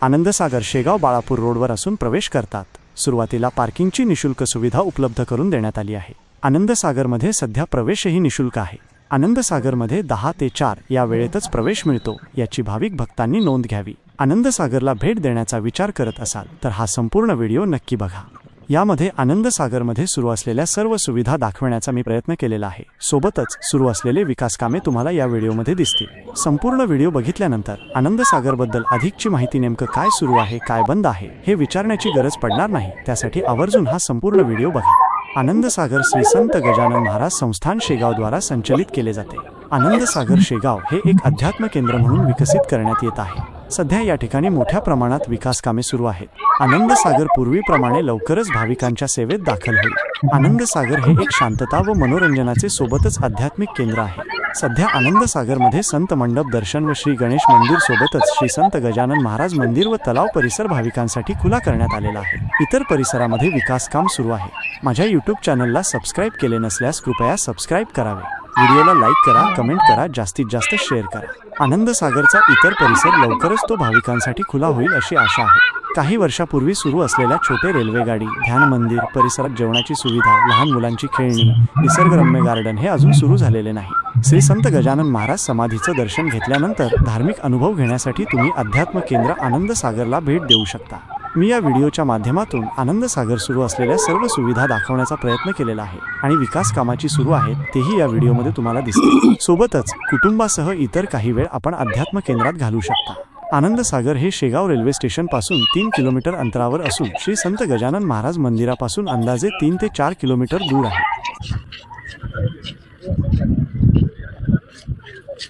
आनंदसागर शेगाव बाळापूर रोडवर असून प्रवेश करतात. सुरुवातीला पार्किंगची निशुल्क सुविधा उपलब्ध करून देण्यात आली आहे. आनंदसागरमध्ये सध्या प्रवेशही निशुल्क आहे. आनंदसागरमध्ये दहा ते चार या वेळेतच प्रवेश मिळतो याची भाविक भक्तांनी नोंद घ्यावी. आनंदसागरला भेट देण्याचा विचार करत असाल तर हा संपूर्ण व्हिडिओ नक्की बघा. यामध्ये आनंदसागरमध्ये सुरू असलेल्या सर्व सुविधा दाखवण्याचा मी प्रयत्न केलेला आहे. सोबतच सुरू असलेले विकास कामे तुम्हाला या व्हिडिओमध्ये दिसतील. संपूर्ण व्हिडिओ बघितल्यानंतर आनंदसागरबद्दल अधिकची माहिती नेमकं काय सुरू आहे काय बंद आहे हे विचारण्याची गरज पडणार नाही. त्यासाठी आवर्जून हा संपूर्ण व्हिडिओ बघा. आनंदसागर श्री संत गजानन महाराज संस्थान शेगावद्वारा संचलित केले जाते. आनंदसागर शेगाव हे एक अध्यात्म केंद्र म्हणून विकसित करण्यात येत आहे. सध्या या ठिकाणी मोठ्या प्रमाणात विकास कामे सुरू आहेत. आनंदसागर पूर्वीप्रमाणे लवकरच भाविकांच्या सेवेत दाखल होईल. आनंदसागर हे एक शांतता व मनोरंजनाचे सोबतच आध्यात्मिक केंद्र आहे. सध्या आनंदसागरमध्ये संत मंडप दर्शन व श्री गणेश मंदिर सोबतच श्री संत गजानन महाराज मंदिर व तलाव परिसर भाविकांसाठी खुला करण्यात आलेला आहे. इतर परिसरामध्ये विकास काम सुरू आहे. माझ्या युट्यूब चॅनलला सबस्क्राईब केले नसल्यास कृपया सबस्क्राईब करावे. व्हिडिओला लाईक करा कमेंट करा जास्तीत जास्त शेअर करा. आनंदसागरचा इतर परिसर लवकरच तो भाविकांसाठी खुला होईल अशी आशा आहे. काही वर्षापूर्वी सुरू असलेल्या छोटे रेल्वेगाडी ध्यान मंदिर परिसरात जेवणाची सुविधा लहान मुलांची खेळणी निसर्गरम्य गार्डन हे अजून सुरू झालेले नाही. श्री संत गजानन महाराज समाधीचं दर्शन घेतल्यानंतर धार्मिक अनुभव घेण्यासाठी तुम्ही अध्यात्म केंद्र आनंद सागरला भेट देऊ शकता. मी या व्हिडिओच्या माध्यमातून आनंद सागर सुरू असलेल्या सर्व सुविधा दाखवण्याचा प्रयत्न केलेला आहे आणि विकास कामाची सुरू आहेत तेही या व्हिडिओमध्ये तुम्हाला दिसतील. सोबतच कुटुंबासह इतर काही वेळ आपण अध्यात्म केंद्रात घालू शकता. आनंद सागर हे शेगाव रेल्वे स्टेशनपासून तीन किलोमीटर अंतरावर असून श्री संत गजानन महाराज मंदिरापासून अंदाजे तीन ते चार किलोमीटर दूर आहे.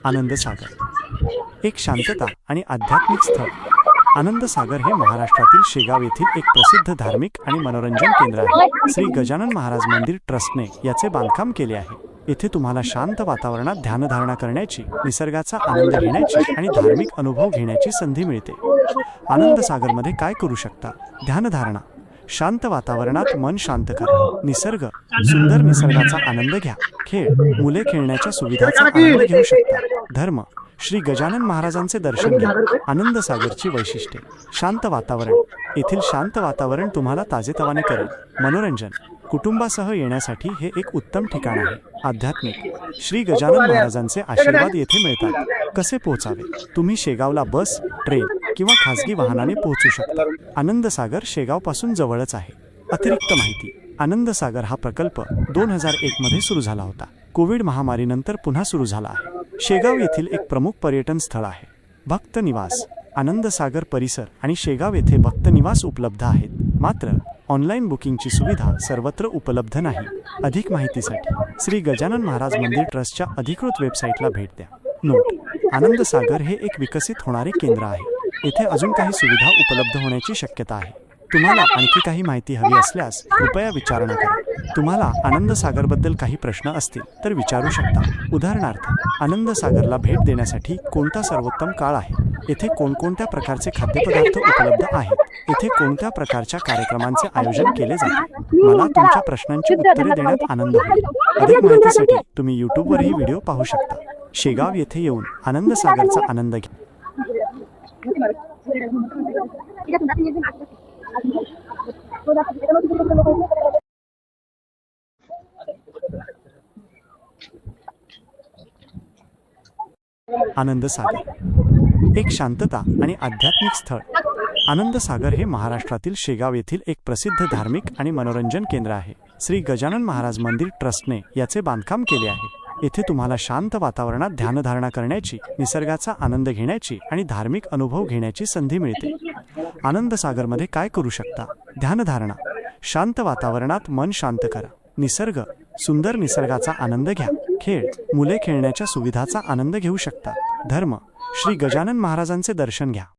आनंद सागर एक शांतता आणि आध्यात्मिक स्थळ. आनंद सागर हे महाराष्ट्रातील शेगाव येथील एक प्रसिद्ध धार्मिक आणि मनोरंजन केंद्र आहे. श्री गजानन महाराज मंदिर ट्रस्टने याचे बांधकाम केले आहे. येथे तुम्हाला शांत वातावरणात ध्यानधारणा करण्याची निसर्गाचा आनंद घेण्याची आणि धार्मिक अनुभव घेण्याची संधी मिळते. आनंद सागरमध्ये काय करू शकता? ध्यानधारणा. शांत वातावरणात मन शांत करा. निसर्ग. सुंदर निसर्गाचा आनंद घ्या. खेळ. मुले खेळण्याच्या सुविधाचा आनंद घेऊ शकता. धर्म. श्री गजानन महाराजांचे दर्शन घ्या. आनंद सागरची वैशिष्ट्ये. शांत वातावरण. येथील शांत वातावरण तुम्हाला ताजेतवाने करेल. मनोरंजन. कुटुंबासह येण्यासाठी हे एक उत्तम ठिकाण आहे. आध्यात्मिक. श्री गजानन महाराजांचे आशीर्वाद येथे मिळतात. कसे पोहोचावे? तुम्ही शेगावला बस ट्रेन किंवा खासगी वाहनाने पोहोचू शकता. आनंद सागर शेगावपासून जवळच आहे. अतिरिक्त माहिती. आनंद सागर हा प्रकल्प दोन हजार एक मध्ये सुरू झाला होता. कोविड महामारीनंतर पुन्हा सुरू झाला आहे. शेगाव येथील एक प्रमुख पर्यटन स्थळ आहे. भक्त निवास आनंदसागर परिसर आणि शेगाव येथे भक्त निवास उपलब्ध आहेत. मात्र ऑनलाईन बुकिंगची सुविधा सर्वत्र उपलब्ध नाही. अधिक माहितीसाठी श्री गजानन महाराज मंदिर ट्रस्टच्या अधिकृत वेबसाईटला भेट द्या. नोट आनंदसागर हे एक विकसित होणारे केंद्र आहे. येथे अजून काही सुविधा उपलब्ध होण्याची शक्यता आहे. तुम्हाला आणखी काही माहिती हवी असल्यास कृपया विचारणा करा. तुम्हाला आनंद सागरबद्दल काही प्रश्न असतील तर विचारू शकता. उदाहरणार्थ आनंद सागरला भेट देण्यासाठी कोणता सर्वोत्तम काळ आहे? येथे कोणकोणत्या प्रकारचे खाद्यपदार्थ उपलब्ध आहेत? येथे कोणत्या प्रकारच्या कार्यक्रमांचे आयोजन केले जाते? मला तुमच्या प्रश्नांची उत्तरे देण्यात आनंद होईल अधिक माहितीसाठी तुम्ही यूट्यूबवरही व्हिडिओ पाहू शकता. शेगाव येथे येऊन आनंद सागरचा आनंद घ्या. आनंद सागर. एक शांतता आणि आध्यात्मिक स्थळ. आनंद सागर हे महाराष्ट्रातील शेगाव येथील एक प्रसिद्ध धार्मिक आणि मनोरंजन केंद्र आहे. श्री गजानन महाराज मंदिर ट्रस्टने याचे बांधकाम केले आहे. येथे तुम्हाला शांत वातावरणात ध्यानधारणा करण्याची निसर्गाचा आनंद घेण्याची आणि धार्मिक अनुभव घेण्याची संधी मिळते. आनंद सागरमध्ये काय करू शकता? ध्यानधारणा. शांत वातावरणात मन शांत करा. निसर्ग सुंदर निसर्गाचा आनंद घ्या. खेळ मुले खेळण्याच्या सुविधाचा आनंद घेऊ शकतात. धर्म श्री गजानन महाराजांचे दर्शन घ्या.